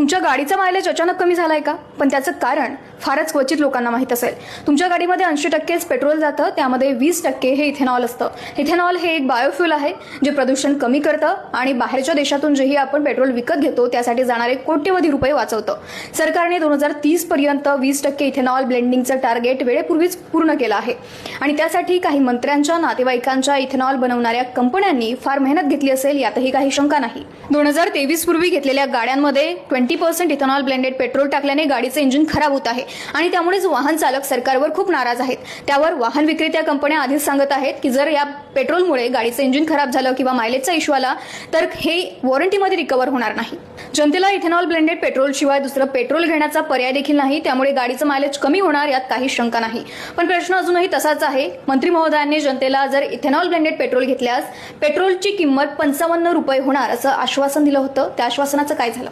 तुमच्या गाडीचा मायलेज अचानक कमी झालाय का? पण त्याचं कारण फारच क्वचित लोकांना माहीत असेल. तुमच्या गाडीमध्ये ऐंशी टक्केच पेट्रोल जातं त्यामध्ये वीस टक्के हे इथेनॉल असतं. इथेनॉल हे एक बायोफ्युल आहे जे प्रदूषण कमी करतं आणि बाहेरच्या देशातून जेही आपण पेट्रोल विकत घेतो त्यासाठी जाणारे कोट्यवधी रुपये वाचवतं. सरकारने दोन हजार तीस पर्यंत वीस टक्के इथेनॉल ब्लेंडिंगचं टार्गेट वेळेपूर्वीच पूर्ण केलं आहे. आणि त्यासाठी काही मंत्र्यांच्या नातेवाईकांच्या इथेनॉल बनवणाऱ्या कंपन्यांनी फार मेहनत घेतली असेल यातही काही शंका नाही. दोन हजार तेवीस पूर्वी घेतलेल्या गाड्यांमध्ये twenty percent ethanol blended petrol टाकल्याने गाडीचं इंजिन खराब होत आहे. आणि त्यामुळेच वाहन चालक सरकारवर खूप नाराज आहेत. त्यावर वाहन विक्रेत्या कंपन्या आधीच सांगत आहेत की जर या पेट्रोलमुळे गाडीचं इंजिन खराब झालं किंवा मायलेजचा इश्यू आला तर हे वॉरंटीमध्ये रिकवर होणार नाही. जनतेला इथेनॉल ब्लेंडेड पेट्रोल शिवाय दुसरं पेट्रोल घेण्याचा पर्याय देखील नाही त्यामुळे गाडीचं मायलेज कमी होणार यात काही शंका नाही. पण प्रश्न अजूनही तसाच आहे. मंत्री महोदयांनी जनतेला जर इथेनॉल ब्लेंडेड पेट्रोल घेतल्यास पेट्रोलची किंमत पंचावन्न रुपये होणार असं आश्वासन दिलं होतं. त्या आश्वासनाचं काय झालं?